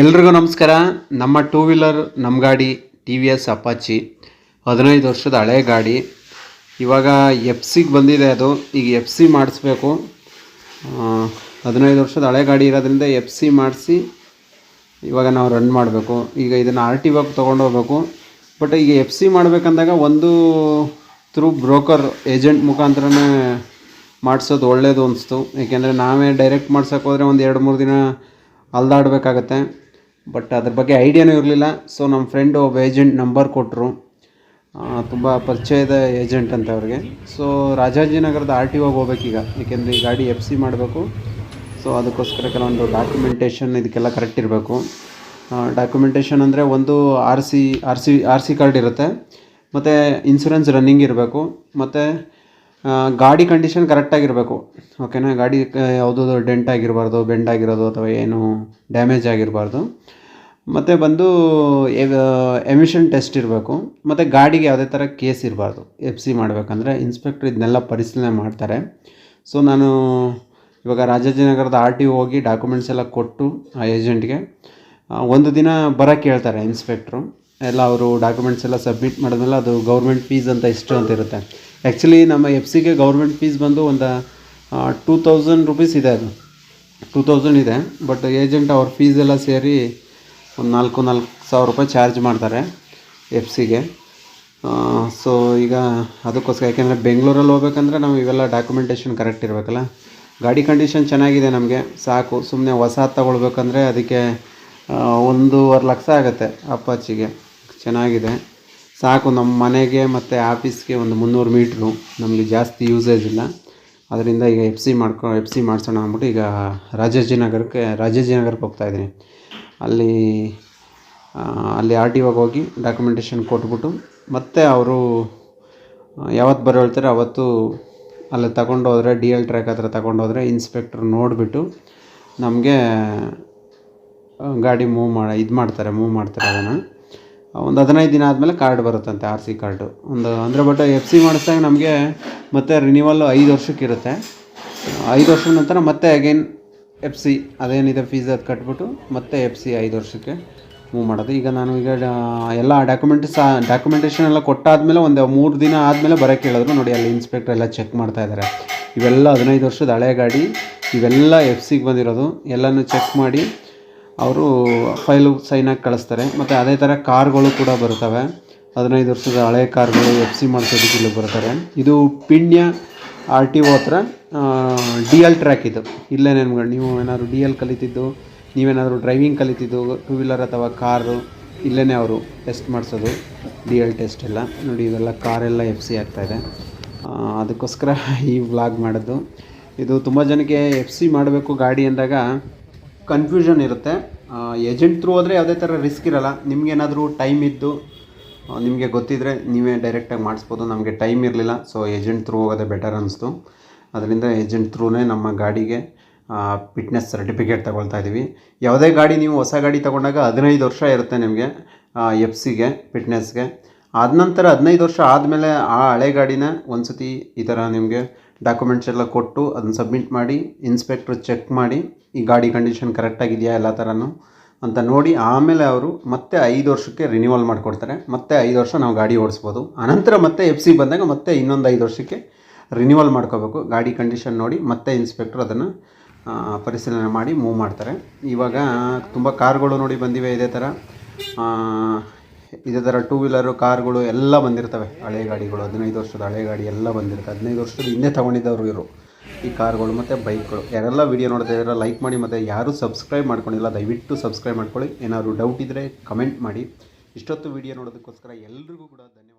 ಎಲ್ರಿಗೂ ನಮಸ್ಕಾರ. ನಮ್ಮ ಟೂ ವೀಲರ್ ನಮ್ಮ ಗಾಡಿ ಟಿ ವಿ ಎಸ್ ಅಪಾಚಿ ಹದಿನೈದು ವರ್ಷದ ಹಳೆ ಗಾಡಿ. ಇವಾಗ ಎಫ್ ಸಿಗೆ ಬಂದಿದೆ ಅದು. ಈಗ ಎಫ್ ಸಿ ಮಾಡಿಸ್ಬೇಕು. ಹದಿನೈದು ವರ್ಷದ ಹಳೆ ಗಾಡಿ ಇರೋದ್ರಿಂದ ಎಫ್ ಸಿ ಮಾಡಿಸಿ ಇವಾಗ ನಾವು ರನ್ ಮಾಡಬೇಕು. ಈಗ ಇದನ್ನು ಆರ್ ಟಿ ಇವಾಗ ತೊಗೊಂಡೋಗ್ಬೇಕು ಬಟ್ ಈಗ ಎಫ್ ಸಿ ಮಾಡಬೇಕಂದಾಗ ಒಂದು ಥ್ರೂ ಬ್ರೋಕರ್ ಏಜೆಂಟ್ ಮುಖಾಂತರನೇ ಮಾಡಿಸೋದು ಒಳ್ಳೆಯದು ಅನಿಸ್ತು. ಏಕೆಂದರೆ ನಾವೇ ಡೈರೆಕ್ಟ್ ಮಾಡ್ಸೋಕ್ಕೋದ್ರೆ ಒಂದು ಎರಡು ಮೂರು ದಿನ ಅಲ್ದಾಡಬೇಕಾಗತ್ತೆ. ಬಟ್ ಅದ್ರ ಬಗ್ಗೆ ಐಡಿಯಾನೂ ಇರಲಿಲ್ಲ. ಸೊ ನಮ್ಮ ಫ್ರೆಂಡು ಒಬ್ಬ ಏಜೆಂಟ್ ನಂಬರ್ ಕೊಟ್ಟರು ತುಂಬ ಪರಿಚಯದ ಏಜೆಂಟ್ ಅಂತ ಅವ್ರಿಗೆ. ಸೊ ರಾಜಾಜಿನಗರದ ಆರ್ ಟಿ ಒಗೆ ಹೋಗ್ಬೇಕೀಗ. ಏಕೆಂದರೆ ಈ ಗಾಡಿ ಎಫ್ ಸಿ ಮಾಡಬೇಕು. ಸೊ ಅದಕ್ಕೋಸ್ಕರ ಕೆಲವೊಂದು ಡಾಕ್ಯುಮೆಂಟೇಷನ್ ಇದಕ್ಕೆಲ್ಲ ಕರೆಕ್ಟ್ ಇರಬೇಕು. ಡಾಕ್ಯುಮೆಂಟೇಷನ್ ಅಂದರೆ ಒಂದು R C R C R C card ಇರುತ್ತೆ. ಮತ್ತು ಇನ್ಸೂರೆನ್ಸ್ ರನ್ನಿಂಗ್ ಇರಬೇಕು. ಮತ್ತು ಗಾಡಿ ಕಂಡೀಷನ್ ಕರೆಕ್ಟಾಗಿರಬೇಕು ಓಕೆನಾ ಗಾಡಿ ಯಾವುದೋ ಡೆಂಟ್ ಆಗಿರಬಾರ್ದು ಬೆಂಡ್ ಆಗಿರೋದು ಅಥವಾ ಏನು ಡ್ಯಾಮೇಜ್ ಆಗಿರಬಾರ್ದು. ಮತ್ತು ಬಂದು ಎಮಿಷನ್ ಟೆಸ್ಟ್ ಇರಬೇಕು. ಮತ್ತು ಗಾಡಿಗೆ ಯಾವುದೇ ಥರ ಕೇಸ್ ಇರಬಾರ್ದು. ಎಫ್ ಸಿ ಮಾಡಬೇಕಂದ್ರೆ ಇನ್ಸ್ಪೆಕ್ಟ್ರ್ ಇದನ್ನೆಲ್ಲ ಪರಿಶೀಲನೆ ಮಾಡ್ತಾರೆ. ಸೊ ನಾನು ಇವಾಗ ರಾಜಾಜಿನಗರದ ಆರ್ ಟಿ ಹೋಗಿ ಡಾಕ್ಯುಮೆಂಟ್ಸ್ ಎಲ್ಲ ಕೊಟ್ಟು ಆ ಏಜೆಂಟ್ಗೆ ಒಂದು ದಿನ ಬರೋಕ್ಕೆ ಹೇಳ್ತಾರೆ ಇನ್ಸ್ಪೆಕ್ಟ್ರು ಎಲ್ಲ ಅವರು ಡಾಕ್ಯುಮೆಂಟ್ಸ್ ಎಲ್ಲ ಸಬ್ಮಿಟ್ ಮಾಡಿದ್ಮೇಲೆ ಅದು ಗೌರ್ಮೆಂಟ್ ಫೀಸ್ ಅಂತ ಇಷ್ಟು ಅಂತ ಇರುತ್ತೆ. ಆ್ಯಕ್ಚುಲಿ ನಮ್ಮ ಎಫ್ ಸಿಗೆ ಗೌರ್ಮೆಂಟ್ ಫೀಸ್ ಬಂದು ಒಂದು ಟೂ ತೌಸಂಡ್ ರುಪೀಸ್ ಇದೆ ಅದು. ಟೂ ತೌಸಂಡ್ ಇದೆ ಬಟ್ ಏಜೆಂಟ್ ಅವ್ರ ಫೀಸ್ ಎಲ್ಲ ಸೇರಿ ಒಂದು ನಾಲ್ಕು ನಾಲ್ಕು ಸಾವಿರ ರೂಪಾಯಿ ಚಾರ್ಜ್ ಮಾಡ್ತಾರೆ ಎಫ್ ಸಿಗೆ ಸೊ ಈಗ ಅದಕ್ಕೋಸ್ಕರ, ಯಾಕೆಂದರೆ ಬೆಂಗಳೂರಲ್ಲಿ ಹೋಗ್ಬೇಕಂದ್ರೆ ನಾವು ಇವೆಲ್ಲ ಡಾಕ್ಯುಮೆಂಟೇಷನ್ ಕರೆಕ್ಟ್ ಇರಬೇಕಲ್ಲ. ಗಾಡಿ ಕಂಡೀಷನ್ ಚೆನ್ನಾಗಿದೆ ನಮಗೆ, ಸಾಕು. ಸುಮ್ಮನೆ ಹೊಸ ತಗೊಳ್ಬೇಕಂದ್ರೆ ಅದಕ್ಕೆ ಒಂದೂವರೆ ಲಕ್ಷ ಆಗುತ್ತೆ ಅಪ್ಪಾಚಿಗೆ ಚೆನ್ನಾಗಿದೆ. ಸಾಕು ನಮ್ಮ ಮನೆಗೆ ಮತ್ತು ಆಫೀಸ್ಗೆ ಒಂದು ಮುನ್ನೂರು ಮೀಟ್ರು. ನಮಗೆ ಜಾಸ್ತಿ ಯೂಸೇಜ್ ಇಲ್ಲ. ಅದರಿಂದ ಈಗ ಎಫ್ ಸಿ ಮಾಡ್ಕೊ ಎಫ್ ಸಿ ಮಾಡಿಸೋಣ ಅಂದ್ಬಿಟ್ಟು ಈಗ ರಾಜಾಜಿನಗರಕ್ಕೆ ರಾಜಾಜಿನಗರಕ್ಕೆ ಹೋಗ್ತಾಯಿದ್ದೀನಿ ಅಲ್ಲಿ ಅಲ್ಲಿ ಆರ್ ಟಿ ಒಗೆ ಹೋಗಿ ಡಾಕ್ಯುಮೆಂಟೇಷನ್ ಕೊಟ್ಬಿಟ್ಟು ಮತ್ತೆ ಅವರು ಯಾವತ್ತು ಬರೋ ಹೇಳ್ತಾರೆ ಅವತ್ತು ಅಲ್ಲಿ ತಗೊಂಡೋದ್ರೆ ಡಿ ಎಲ್ ಟ್ರ್ಯಾಕ್ ಹತ್ರ ತಗೊಂಡೋದ್ರೆ ಇನ್ಸ್ಪೆಕ್ಟ್ರ್ ನೋಡಿಬಿಟ್ಟು ನಮಗೆ ಗಾಡಿ ಮೂವ್ ಮಾಡಿ, ಇದು ಮಾಡ್ತಾರೆ ಮೂವ್ ಮಾಡ್ತಾರೆ ಅದನ್ನು. ಒಂದು ಹದಿನೈದು ದಿನ ಆದಮೇಲೆ ಕಾರ್ಡ್ ಬರುತ್ತಂತೆ ಆರ್ ಸಿ ಕಾರ್ಡು. ಒಂದು ಅಂದರೆ ಬಟ್ ಎಫ್ ಸಿ ಮಾಡಿಸ್ದಾಗ ನಮಗೆ ಮತ್ತೆ ರಿನ್ಯೂವಲ್ ಐದು ವರ್ಷಕ್ಕಿರುತ್ತೆ. ಐದು ವರ್ಷದ ನಂತರ ಮತ್ತೆ ಅಗೈನ್ ಎಫ್ ಸಿ ಅದೇನಿದೆ ಫೀಸ್ ಅದು ಕಟ್ಬಿಟ್ಟು ಮತ್ತೆ ಎಫ್ ಸಿ ಐದು ವರ್ಷಕ್ಕೆ ಮೂವ್ ಮಾಡೋದು. ಈಗ ನಾನು ಈಗ ಎಲ್ಲ ಡಾಕ್ಯುಮೆಂಟ್ಸ್ ಡಾಕ್ಯುಮೆಂಟೇಷನ್ ಎಲ್ಲ ಕೊಟ್ಟಾದಮೇಲೆ ಒಂದು ಮೂರು ದಿನ ಆದಮೇಲೆ ಬರೋಕ್ಕೆ ಹೇಳಿದ್ರು ನೋಡಿ, ಅಲ್ಲಿ ಇನ್ಸ್ಪೆಕ್ಟರ್ ಎಲ್ಲ ಚೆಕ್ ಮಾಡ್ತಾ ಇದ್ದಾರೆ ಇವೆಲ್ಲ ಹದಿನೈದು ವರ್ಷದ ಹಳೆ ಗಾಡಿ. ಇವೆಲ್ಲ ಎಫ್ ಸಿಗೆ ಬಂದಿರೋದು. ಎಲ್ಲನೂ ಚೆಕ್ ಮಾಡಿ ಅವರು ಫೈಲು ಸೈನಾಗಿ ಕಳಿಸ್ತಾರೆ. ಮತ್ತು ಅದೇ ಥರ ಕಾರ್ಗಳು ಕೂಡ ಬರ್ತವೆ. ಹದಿನೈದು ವರ್ಷದ ಹಳೆ ಕಾರ್ಗಳು ಎಫ್ ಸಿ ಮಾಡಿಸೋದಕ್ಕೆ ಇಲ್ಲಿ ಬರ್ತಾರೆ. ಇದು ಪಿಣ್ಯ ಆರ್ ಟಿ ಒ ಹತ್ರ ಡಿ ಎಲ್ ಟ್ರ್ಯಾಕ್ ಇದು. ಇಲ್ಲೇ ನಿಮ್ಗೆ ನೀವು ಏನಾದರೂ ಡಿ ಎಲ್ ಕಲಿತಿದ್ದು, ನೀವೇನಾದರೂ ಡ್ರೈವಿಂಗ್ ಕಲಿತಿದ್ದು ಟೂ ವೀಲರ್ ಅಥವಾ ಕಾರು ಇಲ್ಲೇ ಅವರು ಟೆಸ್ಟ್ ಮಾಡಿಸೋದು, ಡಿ ಎಲ್ ಟೆಸ್ಟ್ ಎಲ್ಲ. ನೋಡಿ, ಇವೆಲ್ಲ ಕಾರೆಲ್ಲ ಎಫ್ ಸಿ ಆಗ್ತಾಯಿದೆ ಅದಕ್ಕೋಸ್ಕರ ಈ ವ್ಲಾಗ್ ಮಾಡೋದು. ಇದು ತುಂಬ ಜನಕ್ಕೆ ಎಫ್ ಸಿ ಮಾಡಬೇಕು ಗಾಡಿ ಅಂದಾಗ ಕನ್ಫ್ಯೂಷನ್ ಇರುತ್ತೆ. ಏಜೆಂಟ್ ಥ್ರೂ ಹೋದರೆ ಯಾವುದೇ ಥರ ರಿಸ್ಕ್ ಇರಲ್ಲ. ನಿಮ್ಗೇನಾದರೂ ಟೈಮ್ ಇದ್ದು ನಿಮಗೆ ಗೊತ್ತಿದ್ದರೆ ನೀವೇ ಡೈರೆಕ್ಟಾಗಿ ಮಾಡಿಸ್ಬೋದು. ನಮಗೆ ಟೈಮ್ ಇರಲಿಲ್ಲ ಸೊ ಏಜೆಂಟ್ ಥ್ರೂ ಹೋಗೋದೇ ಬೆಟರ್ ಅನ್ನಿಸ್ತು ಅದರಿಂದ ಏಜೆಂಟ್ ಥ್ರೂನೇ ನಮ್ಮ ಗಾಡಿಗೆ ಫಿಟ್ನೆಸ್ ಸರ್ಟಿಫಿಕೇಟ್ ತಗೊಳ್ತಾ ಇದ್ದೀವಿ ಯಾವುದೇ ಗಾಡಿ ನೀವು ಹೊಸ ಗಾಡಿ ತೊಗೊಂಡಾಗ ಹದಿನೈದು ವರ್ಷ ಇರುತ್ತೆ ನಿಮಗೆ ಎಫ್ ಸಿಗೆ ಫಿಟ್ನೆಸ್ಗೆ ಆದ ನಂತರ ಹದಿನೈದು ವರ್ಷ ಆದಮೇಲೆ ಆ ಹಳೆ ಗಾಡಿನ ಒಂದು ಸತಿ ಈ ಥರ ನಿಮಗೆ ಡಾಕ್ಯುಮೆಂಟ್ಸ್ ಎಲ್ಲ ಕೊಟ್ಟು ಅದನ್ನ ಸಬ್ಮಿಟ್ ಮಾಡಿ ಇನ್ಸ್ಪೆಕ್ಟ್ರ್ ಚೆಕ್ ಮಾಡಿ, ಈ ಗಾಡಿ ಕಂಡೀಷನ್ ಕರೆಕ್ಟಾಗಿದೆಯಾ ಎಲ್ಲ ಥರನೂ ಅಂತ ನೋಡಿ ಆಮೇಲೆ ಅವರು ಮತ್ತೆ ಐದು ವರ್ಷಕ್ಕೆ ರಿನ್ಯೂವಲ್ ಮಾಡಿಕೊಡ್ತಾರೆ. ಮತ್ತೆ ಐದು ವರ್ಷ ನಾವು ಗಾಡಿ ಓಡಿಸ್ಬೋದು. ಅನಂತರ ಮತ್ತೆ ಎಫ್ ಸಿ ಬಂದಾಗ ಮತ್ತೆ ಇನ್ನೊಂದು ಐದು ವರ್ಷಕ್ಕೆ ರಿನ್ಯೂವಲ್ ಮಾಡ್ಕೋಬೇಕು. ಗಾಡಿ ಕಂಡೀಷನ್ ನೋಡಿ ಮತ್ತೆ ಇನ್ಸ್ಪೆಕ್ಟ್ರ್ ಅದನ್ನು ಪರಿಶೀಲನೆ ಮಾಡಿ ಮೂವ್ ಮಾಡ್ತಾರೆ. ಇವಾಗ ತುಂಬ ಕಾರ್ಗಳು ನೋಡಿ ಬಂದಿವೆ ಇದೇ ಥರ ಇದೇ ಥರ ಟೂ ವೀಲರು ಕಾರ್ಗಳು ಎಲ್ಲ ಬಂದಿರ್ತವೆ. ಹಳೆ ಗಾಡಿಗಳು, ಹದಿನೈದು ವರ್ಷದ ಹಳೆ ಗಾಡಿ ಎಲ್ಲ ಬಂದಿರುತ್ತೆ. ಹದಿನೈದು ವರ್ಷದ ಹಿಂದೆ ತೊಗೊಂಡಿದ್ದವರು ಇವರು. ಈ ಕಾರ್ಗಳು ಮತ್ತು ಬೈಕ್ಗಳು. ಯಾರೆಲ್ಲ ವಿಡಿಯೋ ನೋಡ್ತಾ ಇದ್ದಾರೆ ಲೈಕ್ ಮಾಡಿ ಮತ್ತು ಯಾರೂ ಸಬ್ಸ್ಕ್ರೈಬ್ ಮಾಡ್ಕೊಂಡಿಲ್ಲ, ದಯವಿಟ್ಟು ಸಬ್ಸ್ಕ್ರೈಬ್ ಮಾಡ್ಕೊಳ್ಳಿ. ಏನಾದರೂ ಡೌಟ್ ಇದ್ದರೆ ಕಮೆಂಟ್ ಮಾಡಿ. ಇಷ್ಟೊತ್ತು ವಿಡಿಯೋ ನೋಡೋದಕ್ಕೋಸ್ಕರ ಎಲ್ರಿಗೂ ಕೂಡ ಧನ್ಯವಾದ.